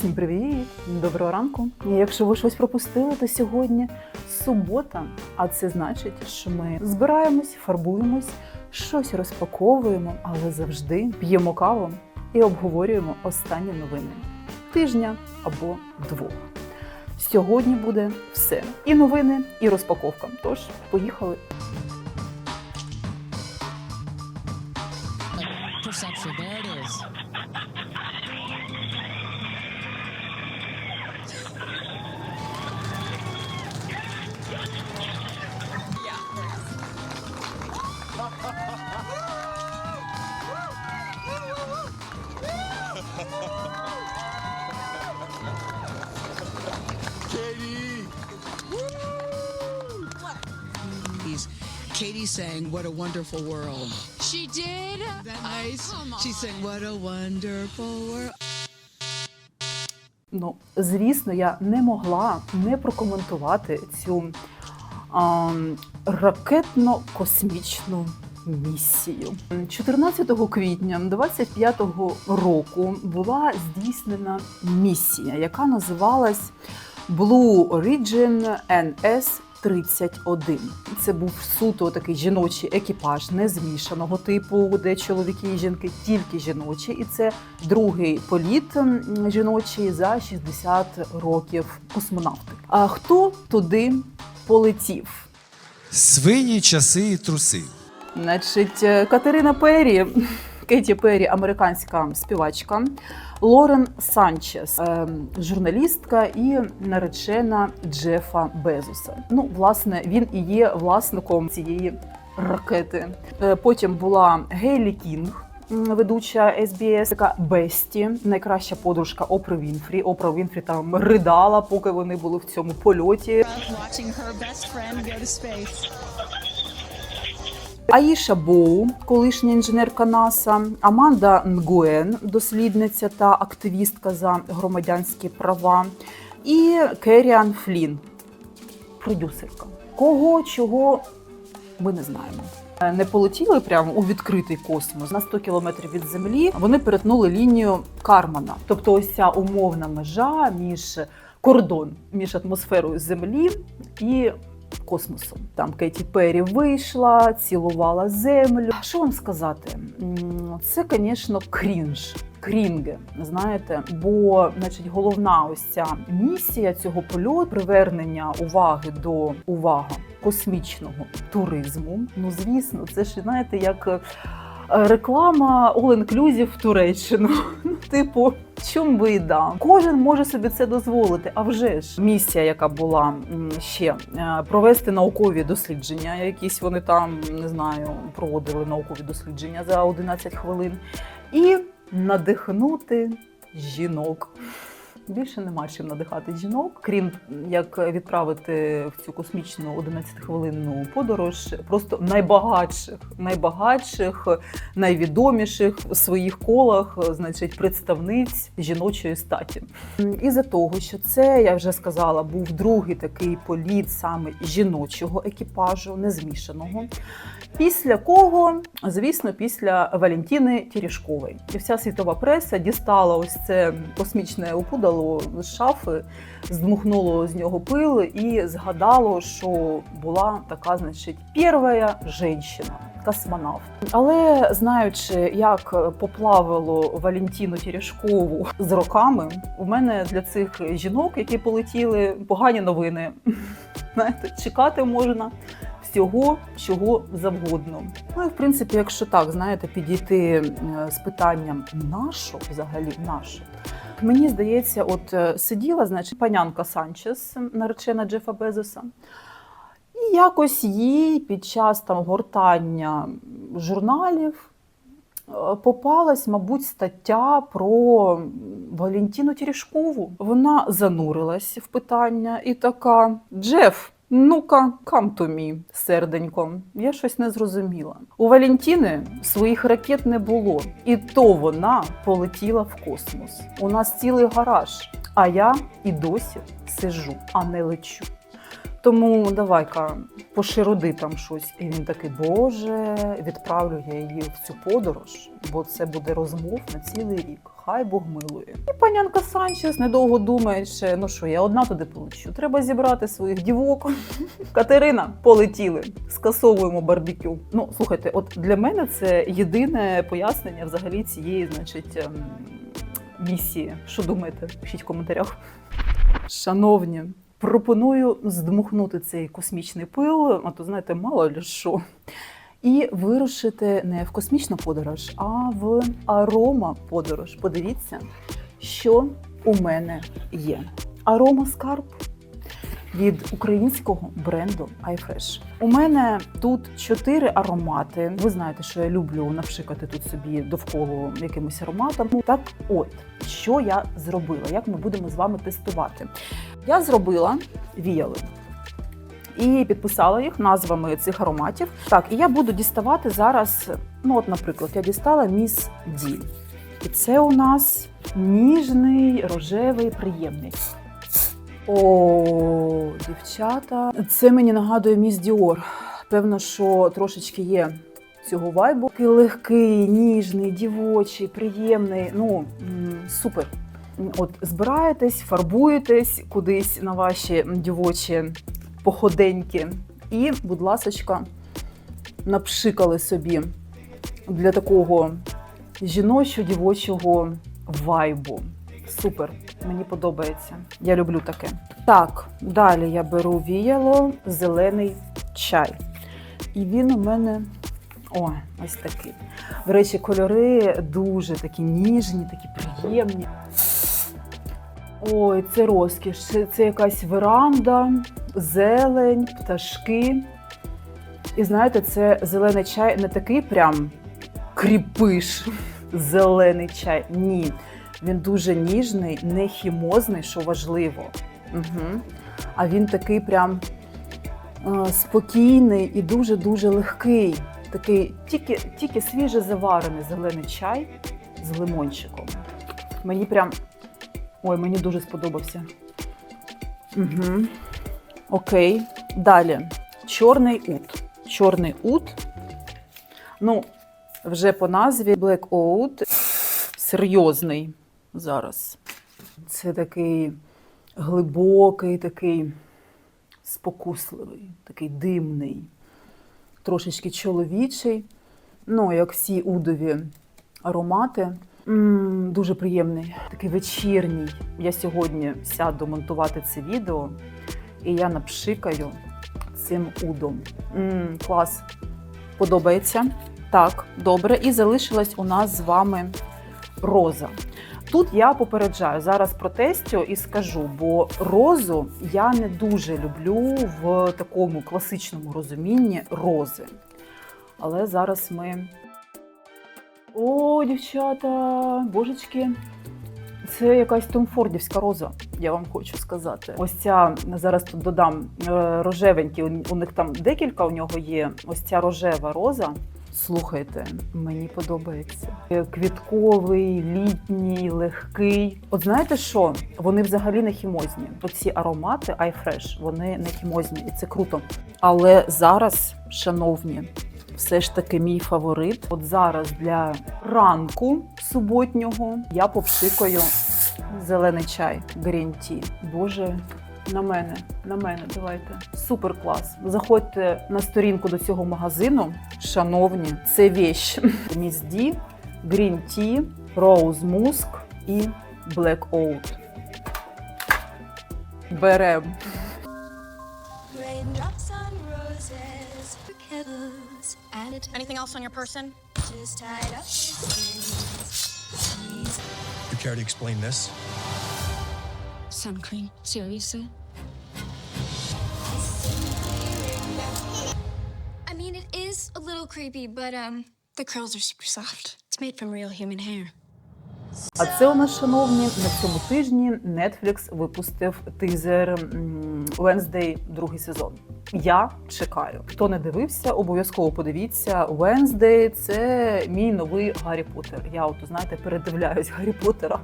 Всім привіт! Доброго ранку! І Якщо ви щось пропустили, то сьогодні субота, а це значить, що ми збираємось, фарбуємось, щось розпаковуємо, але завжди п'ємо каву і обговорюємо останні новини тижня або двох. Сьогодні буде все: і новини, і розпаковка. Тож, поїхали. Katie saying, What a wonderful world. She did? Isn't that nice? come She said, What a wonderful world. Ну, звісно, я не могла не прокоментувати цю а, ракетно-космічну місію. 14 квітня 25-го року була здійснена місія, яка називалась Blue Origin NS 31. Це був суто такий жіночий екіпаж незмішаного типу, де чоловіки і жінки тільки жіночі, і це другий політ жіночий за 60 років космонавтики. А хто туди полетів? Свині, часи і труси. Значить, Катерина Перрі, Кеті Перрі, американська співачка, Лорен Санчес, е, журналістка і наречена Джефа Безоса. Ну, власне, він і є власником цієї ракети. Е, Потім була Гейлі Кінг. Ведуча SBS, така Бесті, найкраща подружка Опри Вінфрі. Опра Вінфрі там ридала, поки вони були в цьому польоті. Аїша Боу, колишня інженерка НАСА, Аманда Нгуен, дослідниця та активістка за громадянські права, і Керіан Флін, продюсерка. Кого чого ми не знаємо. Не полетіли прямо у відкритий космос на 100 кілометрів від землі. Вони перетнули лінію Кармана, тобто ось ця умовна межа між кордон між атмосферою Землі і космосом. Там Кеті Перрі вийшла, цілувала землю. Що вам сказати? Це, звісно, крінж. Крінге, знаєте, бо значить, головна ось ця місія цього польоту привернення уваги до уваги космічного туризму. Ну, звісно, це ж знаєте, як реклама all-inclusive в Туреччину. Ну, типу, чому би і да? Кожен може собі це дозволити. А вже ж місія, яка була ще е, провести наукові дослідження, якісь вони там не знаю, проводили наукові дослідження за 11 хвилин, і надихнути жінок. Більше нема чим надихати жінок, крім як відправити в цю космічну 11-хвилинну подорож просто найбагатших, найбагатших, найвідоміших в своїх колах, значить, представниць жіночої статі. І за того, що це я вже сказала, був другий такий політ саме жіночого екіпажу, незмішаного. Після кого, звісно, після Валентіни Тірішкової. І вся світова преса дістала ось це космічне опудало з шафи, здмухнуло з нього пил і згадало, що була така, значить, перша жінка. Космонавт, але знаючи, як поплавило Валентіну Тірішкову з роками, у мене для цих жінок, які полетіли, погані новини. Знаєте, чекати можна всього, чого завгодно. Ну і в принципі, якщо так, знаєте, підійти е, з питанням нащо взагалі нащо? Мені здається, от е, сиділа, значить, панянка Санчес, наречена Джефа Безоса, і якось їй під час там гортання журналів е, попалась, мабуть, стаття про Валентіну Тірішкову. Вона занурилась в питання і така: Джеф. Ну-ка, come to me, серденько. Я щось не зрозуміла. У Валентіни своїх ракет не було, і то вона полетіла в космос. У нас цілий гараж, а я і досі сижу, а не лечу. Тому давай-ка пошироди там щось. І він такий, Боже, відправлю я її в цю подорож, бо це буде розмов на цілий рік. Хай Бог милує. І панянка Санчес недовго думаючи, ну що, я одна туди полечу. Треба зібрати своїх дівок. Катерина, полетіли. Скасовуємо барбекю. Ну, слухайте, от для мене це єдине пояснення взагалі цієї, значить, ем, місії. Що думаєте? Пишіть в коментарях. Шановні, пропоную здмухнути цей космічний пил, а то знаєте, мало ли що. І вирушити не в космічну подорож, а в арома подорож. Подивіться, що у мене є. Арома скарб від українського бренду iFresh. У мене тут чотири аромати. Ви знаєте, що я люблю напшикати тут собі довкола якимось ароматом. Так, от що я зробила, як ми будемо з вами тестувати. Я зробила віяли і підписала їх назвами цих ароматів. Так, і я буду діставати зараз. Ну, от, наприклад, я дістала Міс Ді. І це у нас ніжний, рожевий, приємний. О, дівчата. Це мені нагадує Міс Діор. Певно, що трошечки є цього вайбу. Такий легкий, ніжний, дівочий, приємний. Ну, супер. От збираєтесь, фарбуєтесь кудись на ваші дівочі походеньки. І, будь ласочка, напшикали собі для такого жіночо-дівочого вайбу. Супер, мені подобається. Я люблю таке. Так, далі я беру віяло, зелений чай. І він у мене о, ось такий. До речі, кольори дуже такі ніжні, такі приємні. Ой, це розкіш. Це, це якась веранда, зелень, пташки. І знаєте, це зелений чай не такий прям кріпиш зелений чай. Ні. Він дуже ніжний, не хімозний, що важливо. Угу. А він такий прям е, спокійний і дуже-дуже легкий. Такий тільки, тільки свіже заварений зелений чай з лимончиком. Мені прям. Ой, мені дуже сподобався. Угу. Окей. Далі. Чорний ут. Чорний ут. Ну, вже по назві Black Oat. Серйозний зараз. Це такий глибокий, такий спокусливий, такий димний, трошечки чоловічий. Ну, як всі удові аромати. м дуже приємний, такий вечірній. Я сьогодні сяду монтувати це відео, і я напшикаю цим удом. м клас. Подобається. Так, добре. І залишилась у нас з вами роза. Тут я попереджаю, зараз протестю і скажу, бо розу я не дуже люблю в такому класичному розумінні рози. Але зараз ми. О, дівчата, божечки. Це якась томфордівська роза, я вам хочу сказати. Ось ця зараз тут додам е, рожевенькі. У них там декілька у нього є. Ось ця рожева роза. Слухайте, мені подобається. Е, Квітковий, літній, легкий. От знаєте що? Вони взагалі не хімозні. Оці аромати iFresh, вони не хімозні, і це круто. Але зараз, шановні, все ж таки мій фаворит. От зараз для ранку суботнього я попшикаю зелений чай Green Tea. Боже, на мене, на мене, давайте. Супер клас. Заходьте на сторінку до цього магазину. Шановні, це. Miss D, Green Tea, Rose Musk і Black Oat. Берем. And it Anything else on your person? just tied up You care to explain this? Sun cream. Seriously? I mean, it is a little creepy, but um, the curls are super soft. It's made from real human hair. А це у нас, шановні, на цьому тижні Netflix випустив тизер Wednesday, другий сезон. Я чекаю. Хто не дивився, обов'язково подивіться. Wednesday – це мій новий Гаррі Поттер. Я от знаєте, передивляюсь Гаррі Поттера.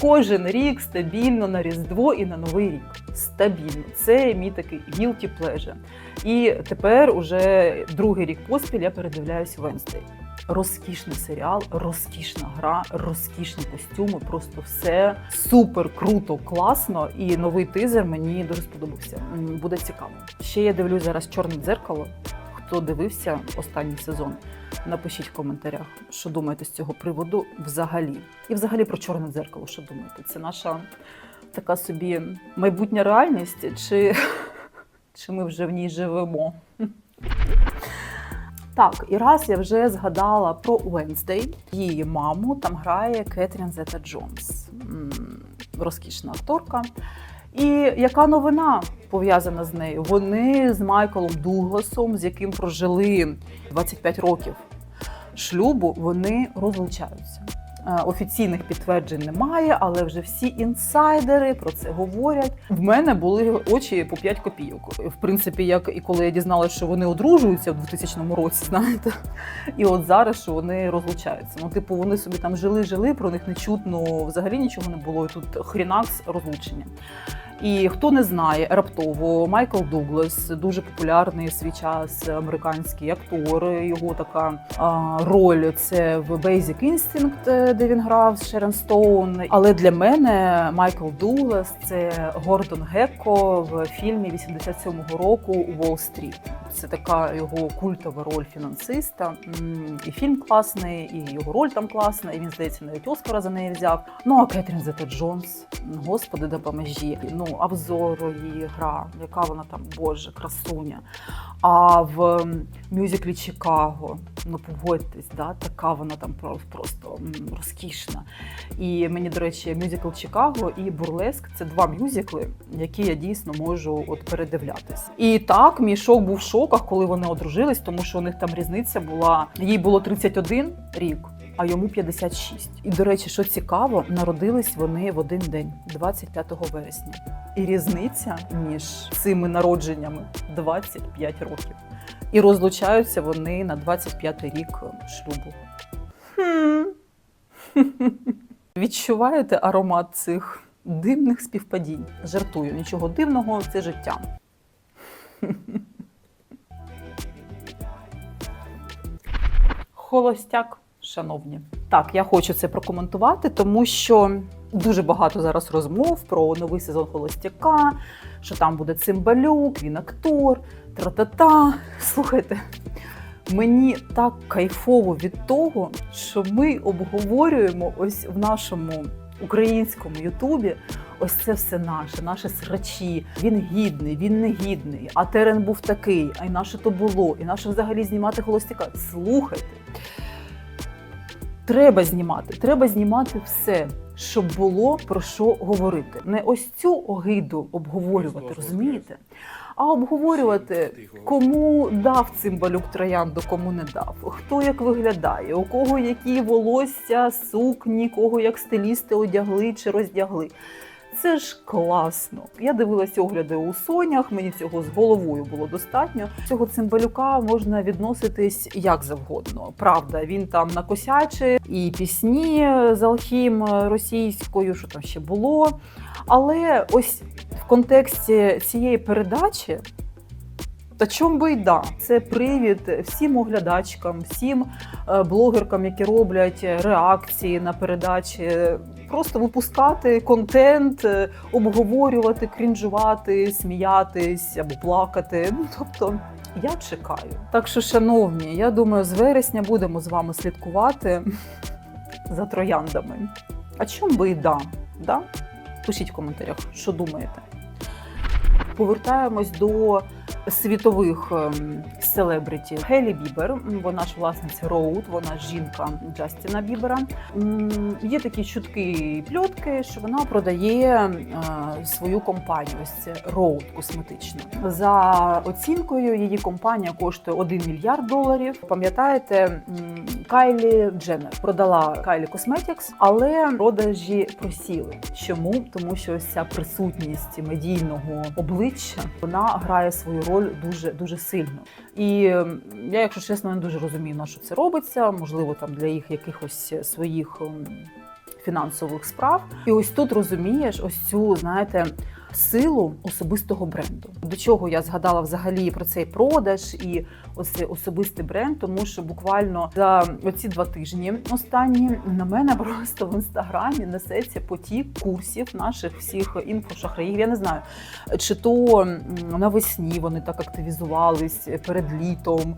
Кожен рік стабільно на Різдво і на Новий рік. Стабільно. Це мій такий guilty pleasure. І тепер уже другий рік поспіль я передивляюсь Wednesday. Розкішний серіал, розкішна гра, розкішні костюми. Просто все супер круто, класно. І новий тизер мені дуже сподобався. Буде цікаво. Ще я дивлюсь зараз чорне дзеркало. Хто дивився останній сезон? Напишіть в коментарях, що думаєте з цього приводу взагалі. І взагалі про чорне дзеркало, що думаєте? Це наша така собі майбутня реальність, чи, чи ми вже в ній живемо? Так, і раз я вже згадала про Уенсдей, Її маму там грає Кетрін Зета Джонс, розкішна акторка. І яка новина пов'язана з нею? Вони з Майклом Дугласом, з яким прожили 25 років шлюбу, вони розлучаються. Е, Офіційних підтверджень немає, але вже всі інсайдери про це говорять. В мене були очі по 5 копійок. В принципі, як і коли я дізналася, що вони одружуються в 2000 році, знаєте, і от зараз що вони розлучаються. Ну, типу, вони собі там жили, жили, про них не чутно, взагалі нічого не було. І тут хрінакс розлучення. І хто не знає, раптово Майкл Дуглас, дуже популярний в свій час американський актор. Його така а, роль це в Basic Instinct, е, де він грав з Шерон Стоун. Але для мене Майкл Дуглас це Гордон Гекко в фільмі 87-го року Уолл-стріт. Це така його культова роль фінансиста. І фільм класний, і його роль там класна, і він здається навіть Оскара за неї взяв. Ну а Кетрін Зета Джонс, господи, допоможі. Ну, обзор її гра, яка вона там, боже, красуня. А в мюзиклі Чикаго, ну погодьтесь, да, така вона там просто розкішна. І мені, до речі, мюзикл Чикаго і Бурлеск це два мюзикли, які я дійсно можу от передивлятись. І так, мій шок був в шоках, коли вони одружились, тому що у них там різниця була. Їй було 31 рік. А йому 56. І до речі, що цікаво, народились вони в один день, 25 вересня. І різниця між цими народженнями 25 років. І розлучаються вони на 25 рік шлюбу. Відчуваєте аромат цих дивних співпадінь? Жартую, нічого дивного, це життя. Холостяк, шановні. Так, я хочу це прокоментувати, тому що дуже багато зараз розмов про новий сезон Холостяка, що там буде цимбалюк, він актор, тра-та-та. Слухайте, мені так кайфово від того, що ми обговорюємо ось в нашому українському Ютубі. Ось це все наше, наші срачі. Він гідний, він не гідний. А терен був такий, а й наше то було, і наше взагалі знімати холостяка. Слухайте. Треба знімати, треба знімати все, щоб було про що говорити. Не ось цю огиду обговорювати, розумієте? А обговорювати, кому дав цимбалюк троянду, кому не дав, хто як виглядає, у кого які волосся, сукні, кого як стилісти одягли чи роздягли. Це ж класно. Я дивилася огляди у сонях, мені цього з головою було достатньо. Цього цимбалюка можна відноситись як завгодно. Правда, він там накосяче і пісні з Алхім російською, що там ще було. Але ось в контексті цієї передачі. Та чом би й да, це привід всім оглядачкам, всім е, блогеркам, які роблять реакції на передачі, просто випускати контент, е, обговорювати, крінжувати, сміятись або плакати. Ну тобто. Я чекаю. Так що, шановні, я думаю, з вересня будемо з вами слідкувати за трояндами. А чом би і да? да? Пишіть в коментарях, що думаєте. Повертаємось до світових ем, селебриті Хелі Бібер. Вона ж власниця Роуд, вона жінка Джастіна Бібера. Є такі чутки пльотки, що вона продає е, свою компанію. Ось Роуд косметичну. За оцінкою її компанія коштує 1 мільярд доларів. Пам'ятаєте, Кайлі Дженнер продала Кайлі Cosmetics, але продажі просіли. Чому? Тому що ось ця присутність медійного обличчя вона грає свою роль дуже дуже сильно. І ем, я, якщо чесно, не дуже розумію, на що це робиться. Можливо, там для їх якихось своїх ем, фінансових справ. І ось тут розумієш ось цю, знаєте. Силу особистого бренду. До чого я згадала взагалі про цей продаж і ось особистий бренд, тому що буквально за оці два тижні останні на мене просто в інстаграмі несеться потік курсів наших всіх інфошахраїв. Я не знаю, чи то навесні вони так активізувались перед літом,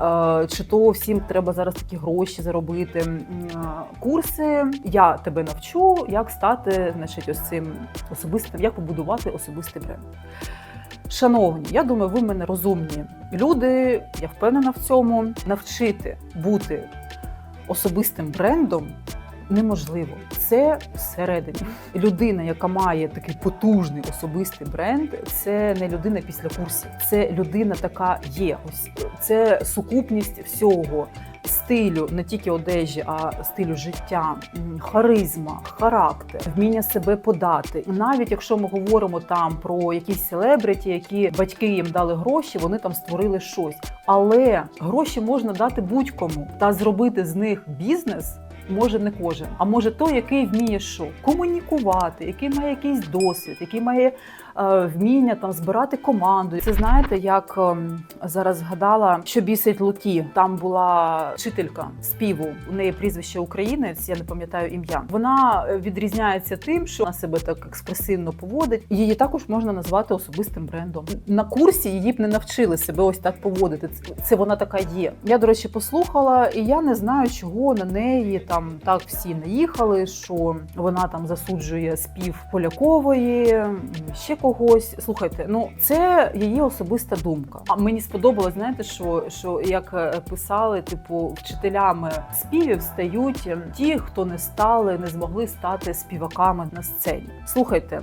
е, чи то всім треба зараз такі гроші заробити. Е, Курси я тебе навчу, як стати значить, ось цим особистим, як побудувати особистий бренд. Шановні, я думаю, ви мене розумні люди. Я впевнена в цьому. Навчити бути особистим брендом неможливо. Це всередині. Людина, яка має такий потужний особистий бренд, це не людина після курсів. Це людина така є. Ось це сукупність всього. Стилю не тільки одежі, а стилю життя, харизма, характер, вміння себе подати. Навіть якщо ми говоримо там про якісь селебриті, які батьки їм дали гроші, вони там створили щось. Але гроші можна дати будь-кому та зробити з них бізнес. Може не кожен, а може той, який вміє що? Комунікувати, який має якийсь досвід, який має вміння там збирати команду. Це знаєте, як ем, зараз згадала, що бісить Луті. Там була вчителька співу. У неї прізвище українець, я не пам'ятаю ім'я. Вона е, відрізняється тим, що вона себе так експресивно поводить. Її також можна назвати особистим брендом. На курсі її б не навчили себе ось так поводити. Це вона така є. Я, до речі, послухала, і я не знаю, чого на неї там так всі наїхали, що вона там засуджує спів Полякової, ще когось. Слухайте, ну це її особиста думка. А мені сподобалось, знаєте, що, що як е, писали, типу, вчителями співів стають ем, ті, хто не стали, не змогли стати співаками на сцені. Слухайте,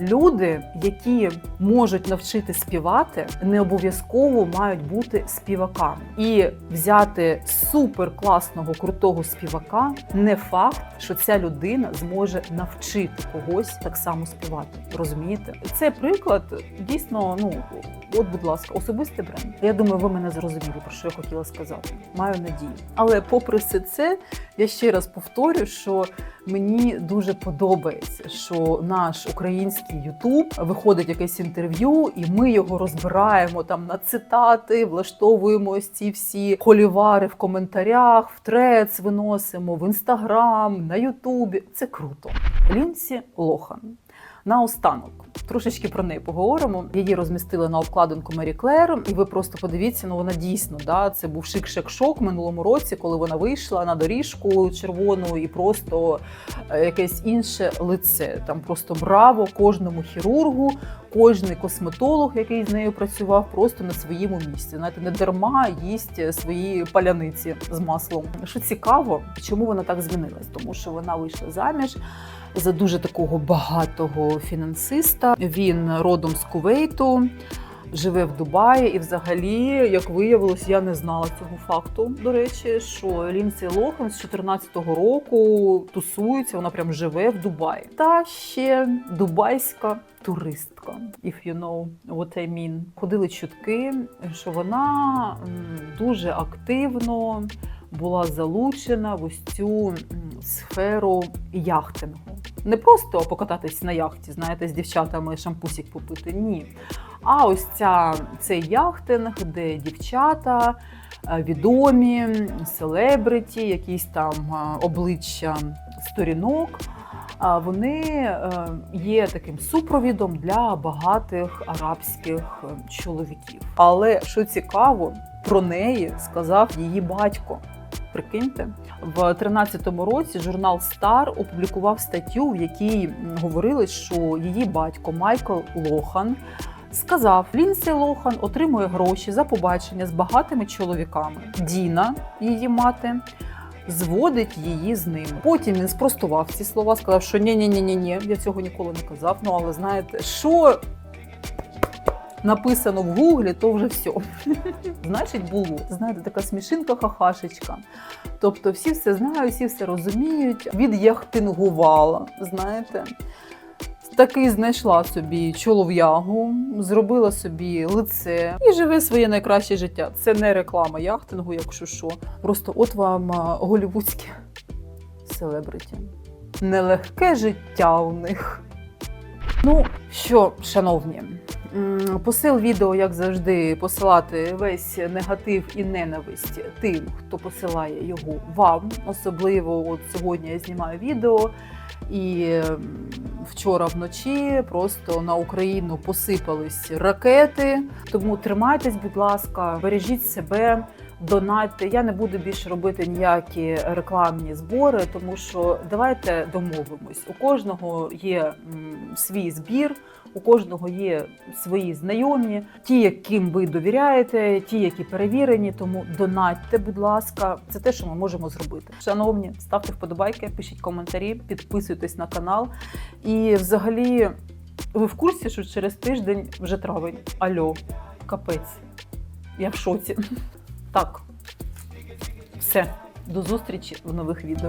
люди, які можуть навчити співати, не обов'язково мають бути співаками. І взяти супер класного крутого співака не факт, що ця людина зможе навчити когось так само співати. Розумієте? Це приклад дійсно. Ну от, будь ласка, особистий бренд. Я думаю, ви мене зрозуміли, про що я хотіла сказати. Маю надію. Але попри все це, я ще раз повторю, що мені дуже подобається, що наш український Ютуб виходить якесь інтерв'ю, і ми його розбираємо там на цитати, влаштовуємо ось ці всі холівари в коментарях, в трец виносимо в інстаграм, на Ютубі. Це круто. Лінсі Лохан. Наостанок трошечки про неї поговоримо. Її розмістили на обкладинку Мері Клер, і ви просто подивіться, ну вона дійсно да це був шик-шек-шок минулому році, коли вона вийшла на доріжку червону і просто е, якесь інше лице. Там просто браво кожному хірургу, кожний косметолог, який з нею працював, просто на своєму місці. Знаєте, не дарма їсть свої паляниці з маслом. Що цікаво, чому вона так змінилась? Тому що вона вийшла заміж за дуже такого багатого фінансиста. Він родом з Кувейту. Живе в Дубаї, і взагалі, як виявилось, я не знала цього факту. До речі, що Лінсі Лохан з 14-го року тусується, вона прям живе в Дубаї. Та ще дубайська туристка, if you know what I mean. Ходили чутки, що вона дуже активно була залучена в ось цю сферу яхтингу. Не просто покататись на яхті, знаєте, з дівчатами шампусік попити. Ні. А ось ця цей яхтинг, де дівчата е, відомі, селебриті, якісь там е, обличчя сторінок. Вони е, є таким супровідом для багатих арабських чоловіків. Але що цікаво, про неї сказав її батько. Прикиньте, в 13-му році журнал Star опублікував статтю, в якій говорили, що її батько Майкл Лохан сказав: Лінсі Лохан отримує гроші за побачення з багатими чоловіками. Діна, її мати. Зводить її з ним. Потім він спростував ці слова, сказав, що ні, ні, ні, ні, ні, я цього ніколи не казав. Ну але знаєте, що написано в гуглі, то вже все. Значить, було. Знаєте, така смішинка хахашечка. Тобто всі все знають, всі все розуміють. Відяхтингувала, знаєте. Таки знайшла собі чолов'ягу, зробила собі лице і живе своє найкраще життя. Це не реклама яхтингу, якщо що. Просто от вам голівудське селебриті. Нелегке життя у них. Ну що, шановні, посил відео, як завжди, посилати весь негатив і ненависть тим, хто посилає його вам. Особливо от сьогодні я знімаю відео. І вчора вночі просто на Україну посипались ракети. Тому тримайтесь, будь ласка, бережіть себе, донатьте. Я не буду більше робити ніякі рекламні збори, тому що давайте домовимось. У кожного є свій збір. У кожного є свої знайомі, ті, яким ви довіряєте, ті, які перевірені. Тому донатьте, будь ласка, це те, що ми можемо зробити. Шановні, ставте вподобайки, пишіть коментарі, підписуйтесь на канал. І взагалі, ви в курсі, що через тиждень вже травень. Альо, капець. Я в шоці. Так. Все. До зустрічі в нових відео.